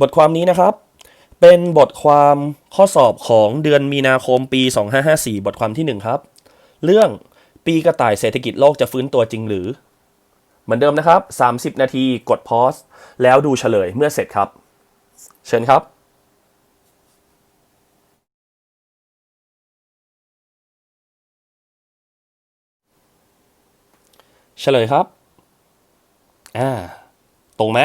บทความนี้นะครับ เป็นบทความข้อสอบของเดือนมีนาคมปี 2554 บทความที่ 1 ครับ เรื่องปีกระต่ายเศรษฐกิจโลกจะฟื้นตัวจริงหรือ เหมือนเดิมนะครับ 30 นาทีกดพอสแล้วดูเฉลยเมื่อเสร็จครับ เชิญครับเฉลยครับ อ่า ตรงไหม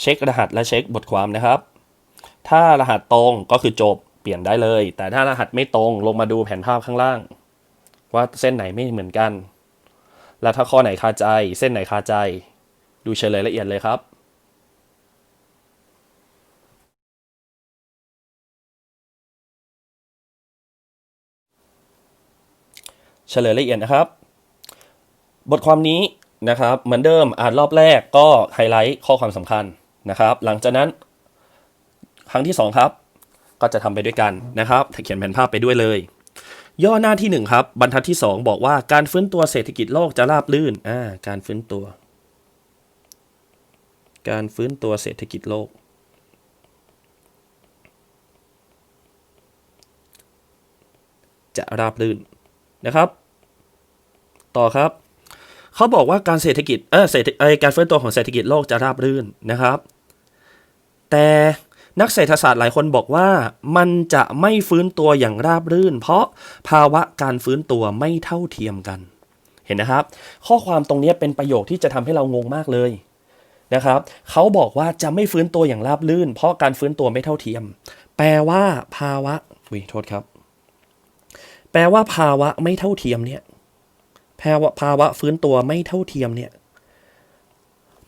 เช็ครหัสและเช็คบทความนะครับ ถ้ารหัสตรงก็คือจบเปลี่ยนได้เลย แต่ถ้ารหัสไม่ตรงลงมาดูแผนภาพข้างล่าง ว่าเส้นไหนไม่เหมือนกัน แล้วถ้าข้อไหนคาใจ เส้นไหนคาใจ ดูเฉลยละเอียดเลยครับเฉลยละเอียดนะครับ บทความนี้นะครับเหมือนเดิมอ่านรอบแรกก็ไฮไลท์ข้อความสำคัญ นะครับ หลังจากนั้นครั้งที่ 2 ครับ ก็จะทำไปด้วยกันนะครับเขียนแผนภาพไปด้วยเลย ย่อหน้าที่ 1 ครับ บรรทัดที่ 2 บอกว่าการฟื้นตัวเศรษฐกิจโลกจะราบรื่นอ่าการฟื้นตัว การฟื้นตัวเศรษฐกิจโลก จะราบรื่นนะครับ ต่อครับเขาบอกว่าการเศรษฐกิจเออเศรษฐเอการฟื้นตัวของเศรษฐกิจโลกจะราบรื่นนะครับ แต่นักเศรษฐศาสตร์หลายคนบอกว่ามันจะไม่ฟื้นตัวอย่างราบรื่น เพราะภาวะการฟื้นตัวไม่เท่าเทียมกัน เห็นนะครับ ข้อความตรงนี้เป็นประโยคที่จะทำให้เรางงมากเลยนะครับเขาบอกว่าจะไม่ฟื้นตัวอย่างราบรื่น เพราะการฟื้นตัวไม่เท่าเทียม แปลว่าภาวะวิโทษครับ แปลว่าภาวะไม่เท่าเทียมเนี่ยภาวะภาวะฟื้นตัวไม่เท่าเทียมเนี่ย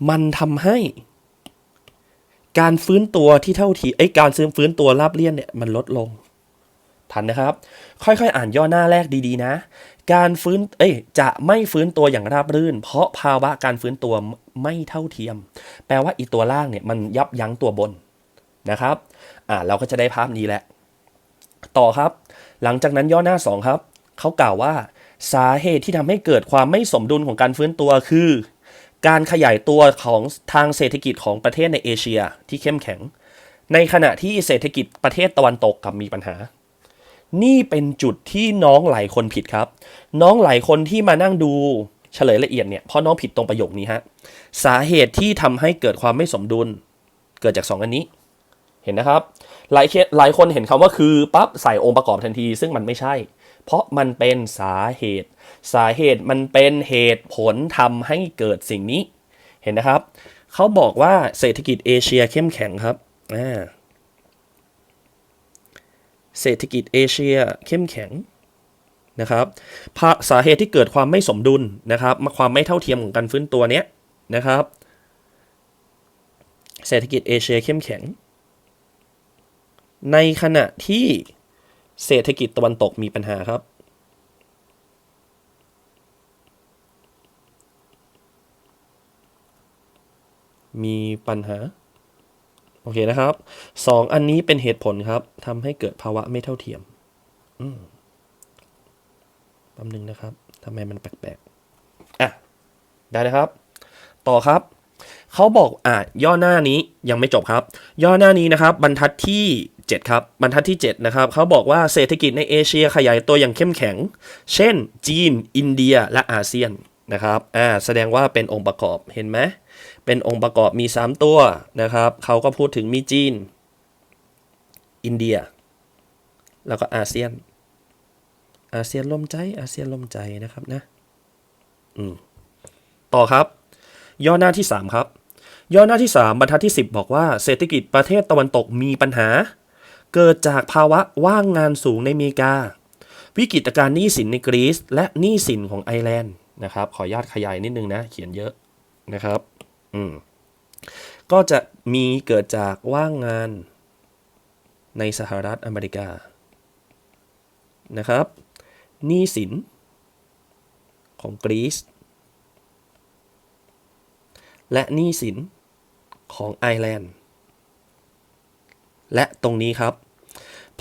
มันทำให้ การฟื้นตัวที่เท่าเทียมไอ้การซื้อฟื้นตัวราบเลี่ยนเนี่ยมันลดลง ทันนะครับ ค่อยๆ อ่านย่อหน้าแรกดีๆนะ การฟื้นเอ้ยจะไม่ฟื้นตัวอย่างราบรื่น เพราะภาวะการฟื้นตัวไม่เท่าเทียม แปลว่าอีตัวล่างเนี่ยมันยับยั้งตัวบนนะครับ อ่าเราก็จะได้ภาพนี้แหละ ต่อครับ หลังจากนั้นย่อหน้า 2 ครับ เขากล่าวว่า สาเหตุที่ทำให้เกิดความไม่สมดุลของการฟื้นตัวคือ การขยายตัวของทางเศรษฐกิจของประเทศในเอเชียที่เข้มแข็ง ในขณะที่เศรษฐกิจประเทศตะวันตกกับมีปัญหา นี่เป็นจุดที่น้องหลายคนผิดครับ น้องหลายคนที่มานั่งดูเฉลยละเอียดเนี่ยเพราะน้องผิดตรงประโยคนี้ฮะสาเหตุที่ทำให้เกิดความไม่สมดุล เกิดจากสองอันนี้ เห็นนะครับ หลายหลายคนเห็นคำว่าคือปั๊บใส่องค์ประกอบทันที ซึ่งมันไม่ใช่ เพราะมันเป็นสาเหตุ สาเหตุมันเป็นเหตุผลทำให้เกิดสิ่งนี้ เห็นนะครับ เขาบอกว่าเศรษฐกิจเอเชียเข้มแข็งครับเศรษฐกิจเอเชียเข้มแข็งนะครับาสาเหตุที่เกิดความไม่สมดุลนะครับมาความไม่เท่าเทียมของการฟื้นตัวเนี้ยนะครับ เศรษฐกิจเอเชียเข้มแข็ง ในขณะที่ เศรษฐกิจตะวันตกมีปัญหาครับ มีปัญหา โอเคนะครับสองอันนี้เป็นเหตุผลครับทำให้เกิดภาวะไม่เท่าเทียมอืมแป๊บนึงนะครับทำไมมันแปลกๆอะได้นะครับ ต่อครับเขาบอกอะย่อหน้านี้ยังไม่จบครับ ย่อหน้านี้นะครับ บรรทัดที่ 7 ครับบรรทัดที่ 7 นะครับเขาบอกว่าเศรษฐกิจในเอเชียขยายตัวอย่างเข้มแข็ง เช่น จีน อินเดียและอาเซียนนะครับอ่าแสดงว่าเป็นองค์ประกอบเห็นไหมเป็นองค์ประกอบมี 3 ตัวนะครับเขาก็พูดถึงมีจีน อินเดีย แล้วก็อาเซียน อาเซียนล่มใจอาเซียนล่มใจนะครับนะอืมต่อครับ ย่อหน้าที่ 3 ครับย่อหน้าที่ 3 บรรทัดที่ 10 บอกว่าเศรษฐกิจประเทศตะวันตกมีปัญหา เกิดจากภาวะว่างงานสูงในอเมริกา วิกฤตการณ์หนี้สินในกรีซและหนี้สินของไอร์แลนด์นะครับ ขออนุญาตขยายนิดนึงนะ เขียนเยอะนะครับ อืม ก็จะมีเกิดจากว่างงานในสหรัฐอเมริกา นะครับ หนี้สินของกรีซและหนี้สินของไอร์แลนด์ และตรงนี้ครับ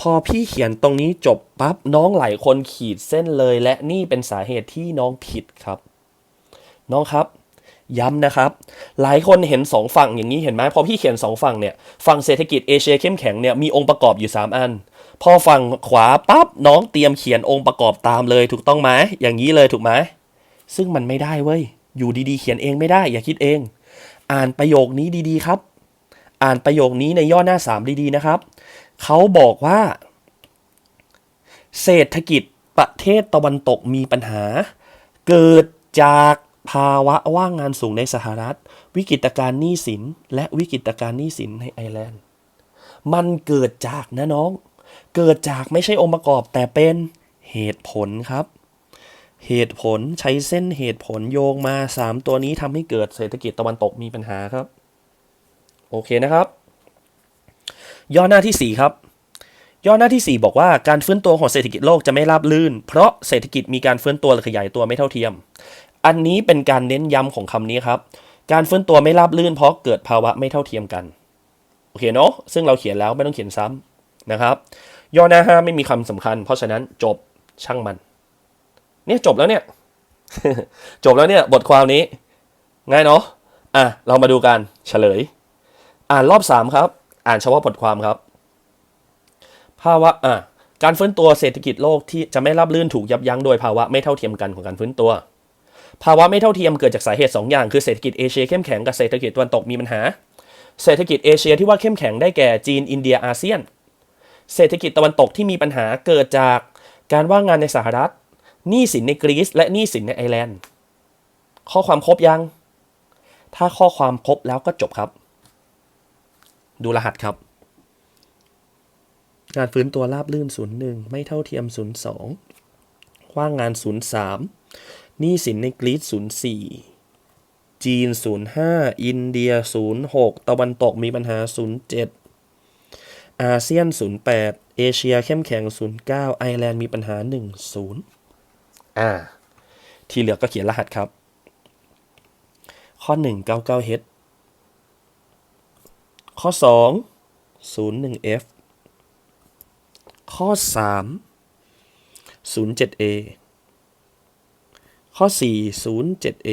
พอพี่เขียนตรงนี้จบปั๊บน้องหลายคนขีดเส้นเลย และนี่เป็นสาเหตุที่น้องผิดครับ น้องครับย้ำนะครับ หลายคนเห็นสองฝั่งอย่างนี้เห็นไหมพอพี่เขียนสองฝั่งเนี่ยฝั่งเศรษฐกิจเอเชียเข้มแข็งเนี่ยมีองค์ประกอบอยู่ 3 อัน พอฝั่งขวาปั๊บน้องเตรียมเขียนองค์ประกอบตามเลยถูกต้องไหมอย่างนี้เลยถูกไหมซึ่งมันไม่ได้เว้ยอยู่ดีๆ เขียนเองไม่ได้ อย่าคิดเอง อ่านประโยคนี้ดีๆ ครับ อ่านประโยคนี้ในย่อหน้า 3 ดีๆนะครับ เขาบอกว่า เศรษฐกิจประเทศตะวันตกมีปัญหา เกิดจากภาวะว่างงานสูงในสหรัฐ วิกฤตการณ์หนี้สิน และวิกฤตการณ์หนี้สินในไอร์แลนด์ มันเกิดจากนะน้อง เกิดจากไม่ใช่องค์ประกอบแต่เป็นเหตุผลครับ เหตุผลใช้เส้นเหตุผลโยงมา 3 ตัวนี้ทำให้เกิดเศรษฐกิจตะวันตกมีปัญหาครับ โอเคนะครับ ย่อหน้าที่ 4 ครับย่อหน้าที่ 4 บอกว่าการฟื้นตัวของเศรษฐกิจโลกจะไม่ราบรื่น เพราะเศรษฐกิจมีการฟื้นตัวหรือขยายตัวไม่เท่าเทียม อันนี้เป็นการเน้นย้ำของคำนี้ครับ การฟื้นตัวไม่ราบรื่น เพราะเกิดภาวะไม่เท่าเทียมกันโอเคเนาะซึ่งเราเขียนแล้วไม่ต้องเขียนซ้ำนะครับ ย่อหน้า 5 ไม่มีคำสำคัญ เพราะฉะนั้นจบช่างมัน เนี่ยจบแล้วเนี่ย จบแล้วเนี่ยบทความนี้ ง่ายเนาะอะเรามาดูกันเฉลย อ่านรอบ 3 ครับ อ่านเฉพาะบทความครับ ภาวะอะการฟื้นตัวเศรษฐกิจโลกที่จะไม่ราบรื่นถูกยับยั้งโดยภาวะไม่เท่าเทียมกันของการฟื้นตัว ภาวะไม่เท่าเทียมเกิดจากสาเหตุ 2 อย่างคือเศรษฐกิจเอเชียเข้มแข็งกับเศรษฐกิจตะวันตกมีปัญหา เศรษฐกิจเอเชียที่ว่าเข้มแข็งได้แก่จีนอินเดียอาเซียน เศรษฐกิจตะวันตกที่มีปัญหาเกิดจากการว่างงานในสหรัฐหนี้สินในกรีซและหนี้สินในไอร์แลนด์ ข้อความครบยัง ถ้าข้อความครบแล้วก็จบครับ ดูรหัสครับ การฟื้นตัวราบลื่น 01 ไม่เท่าเทียม 02 ว่างงาน 03หนี้สินในกรีซ04 จีน 05 อินเดีย 06 ตะวันตกมีปัญหา 07 อาเซียน 08 เอเชียเข้มแข็ง 09 ไอร์แลนด์มีปัญหา 10 อ่า ที่เหลือก็เขียนรหัสครับ ข้อ 1 99H ข้อ 2 01F ข้อ 3 07A ข้อ 4 07A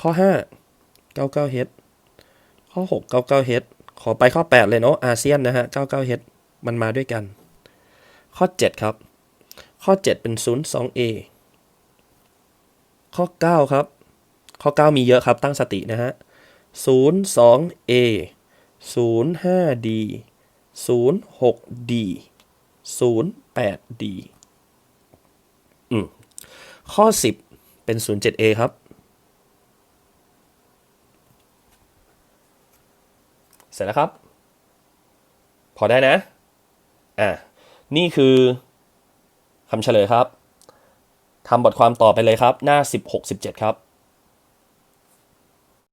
ข้อ 5 99H ข้อ 6 99H ขอไปข้อ 8 เลยเนาะอาเซียนนะฮะ 99H มันมาด้วยกัน ข้อ 7 ครับ ข้อ 7 เป็น 02A ข้อ 9 ครับ ข้อ 9 มีเยอะครับตั้งสตินะฮะ 02A 05D 06D 08D อืมข้อ 10 เป็น 07A ครับ เสร็จแล้วครับ พอได้นะ อะ นี่คือคำเฉลยครับทำบทความต่อไปเลยครับ หน้า 16-17 ครับ